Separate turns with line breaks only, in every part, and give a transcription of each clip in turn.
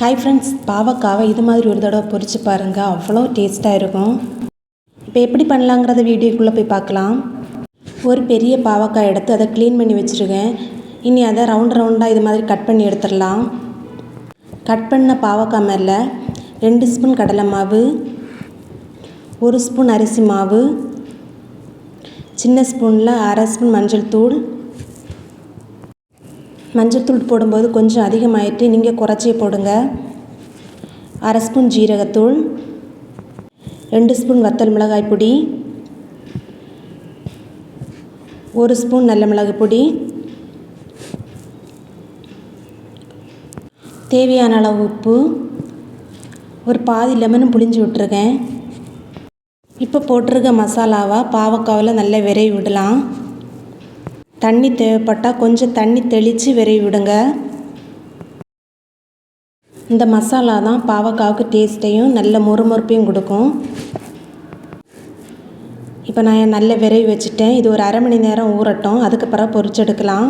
Hi friends பாவக்காவை இது மாதிரி ஒரு தடவை பொறிச்சு பாருங்கள் அவ்வளோ டேஸ்ட்டாக இருக்கும். இப்போ எப்படி பண்ணலாங்கிறத வீடியோக்குள்ளே போய் பார்க்கலாம். ஒரு பெரிய பாவக்காய் எடுத்து அதை க்ளீன் பண்ணி வச்சுருக்கேன். இனி அதை ரவுண்ட் ரவுண்டாக இது மாதிரி கட் பண்ணி எடுத்துடலாம். கட் பண்ண பாவக்காய் மேலே ரெண்டு ஸ்பூன் கடலை மாவு ஒரு ஸ்பூன் அரிசி மாவு சின்ன ஸ்பூனில் அரை ஸ்பூன் மஞ்சள் தூள் மஞ்சத்தூள் போடும்போது கொஞ்சம் அதிகமாயிட்டு நீங்கள் குறைச்சி போடுங்க. அரை ஸ்பூன் ஜீரகத்தூள் ரெண்டு ஸ்பூன் வத்தல் மிளகாய் பொடி ஒரு ஸ்பூன் நல்ல மிளகு பொடி. தேவையான அளவு உப்பு ஒரு பாதி லெமனும் புளிஞ்சு விட்டுருக்கேன். இப்போ போட்டிருக்க மசாலாவை பாவக்காவில் நல்லா விரைவி விடலாம் தண்ணி தேவைப்பட்டால் கொஞ்சம் தண்ணி தெளித்து விரைவி விடுங்க. இந்த மசாலா தான் பாவக்காவுக்கு டேஸ்ட்டையும் நல்ல மொறுமொறுப்பையும் கொடுக்கும். இப்போ நான் நல்ல விரைவி வச்சுட்டேன். இது ஒரு அரை மணி நேரம் ஊறட்டும். அதுக்கு பிறகு பொரிச்செடுக்கலாம்.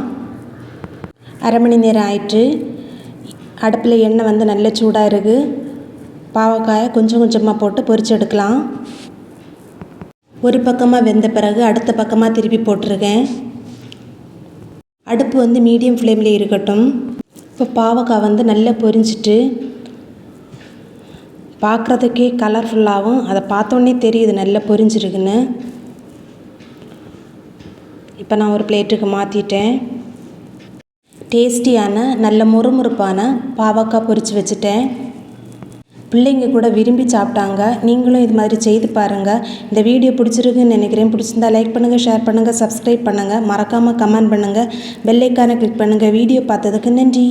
அரை மணி நேரம் ஆயிட்டு அடுப்பில் எண்ணெய் வந்து நல்ல சூடாக இருக்குது பாவக்காயை கொஞ்சம் கொஞ்சமாக போட்டு பொரிச்சு எடுக்கலாம் ஒரு பக்கமாக வெந்த பிறகு அடுத்த பக்கமாக திருப்பி போட்டிருக்கேன். அடுப்பு வந்து மீடியம் ஃப்ளேமில் இருக்கட்டும். இப்போ பாவக்காய் வந்து நல்லா பொரிஞ்சிட்டு பார்க்குறதுக்கே கலர்ஃபுல்லாகவும் அதை பார்த்தோன்னே தெரியுது நல்லா பொரிஞ்சிருக்குன்னு. இப்போ நான் ஒரு பிளேட்டுக்கு மாற்றிட்டேன் டேஸ்டியான நல்ல முறுமுறுப்பான பாவக்காய் பொரித்து வச்சுட்டேன். பிள்ளைங்க கூட விரும்பி சாப்பிட்டாங்க. நீங்களும் இது மாதிரி செய்து பாருங்கள் இந்த வீடியோ பிடிச்சிருக்குன்னு நினைக்கிறேன். பிடிச்சிருந்தா லைக் பண்ணுங்கள் ஷேர் பண்ணுங்கள் சப்ஸ்கிரைப் பண்ணுங்கள் மறக்காமல் கமெண்ட் பண்ணுங்கள் பெல்லைக்கான கிளிக் பண்ணுங்கள் வீடியோ பார்த்ததுக்கு நன்றி.